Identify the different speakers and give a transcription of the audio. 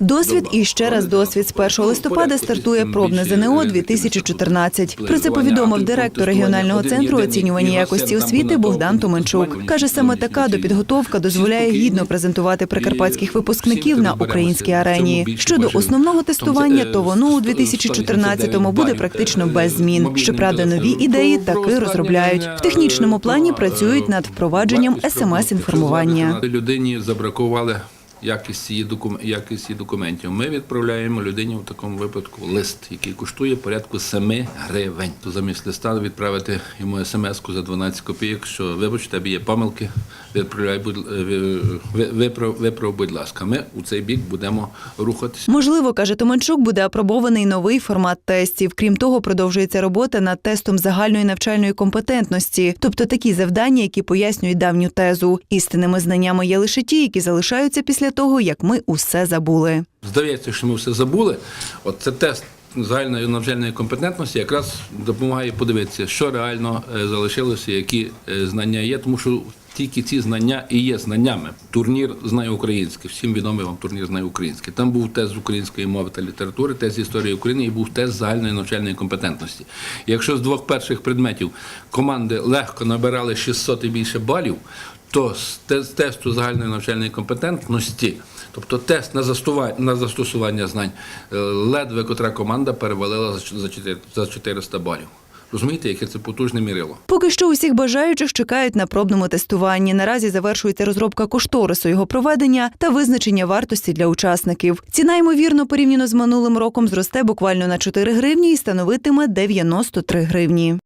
Speaker 1: Досвід і ще раз досвід. З 1 листопада стартує пробне ЗНО 2014. Про це повідомив директор регіонального центру оцінювання якості освіти Богдан Томенчук. Каже, саме така допідготовка дозволяє гідно презентувати прикарпатських випускників на українській арені. Щодо основного тестування, то воно у 2014-му буде практично без змін. Щоправда, нові ідеї таки розробляють. В технічному плані працюють над впровадженням смс-інформування.
Speaker 2: Людині забракували докум... якісті документів. Ми відправляємо людині в такому випадку лист, який коштує порядку 7 гривень. То замість листа відправити йому смс-ку за 12 копійок, що вибач, тебе є помилки, відправляй, будь... ви- виправ... виправ, будь ласка. Ми у цей бік будемо рухатися.
Speaker 1: Можливо, каже Томенчук, буде апробований новий формат тестів. Крім того, продовжується робота над тестом загальної навчальної компетентності, тобто такі завдання, які пояснюють давню тезу. Істинними знаннями є лише ті, які залишаються після того, як ми усе забули.
Speaker 2: Здається, що ми все забули. От це тест загальної навчальної компетентності якраз допомагає подивитися, що реально е, залишилося, які е, знання є, тому що. Тільки ці знання і є знаннями. Турнір знає українське. Всім відомий вам турнір знає українське. Там був тест з української мови та літератури, тест з історії України і був тест загальної навчальної компетентності. Якщо з двох перших предметів команди легко набирали 600 і більше балів, то те- з тесту загальної навчальної компетентності, тобто тест на на застосування знань, е, ледве котра команда перевалила за 400 балів. Розумієте, яке це потужне мірило?
Speaker 1: Поки що усіх бажаючих чекають на пробному тестуванні. Наразі завершується розробка кошторису його проведення та визначення вартості для учасників. Ціна ймовірно порівняно з минулим роком зросте буквально на 4 гривні і становитиме 93 гривні.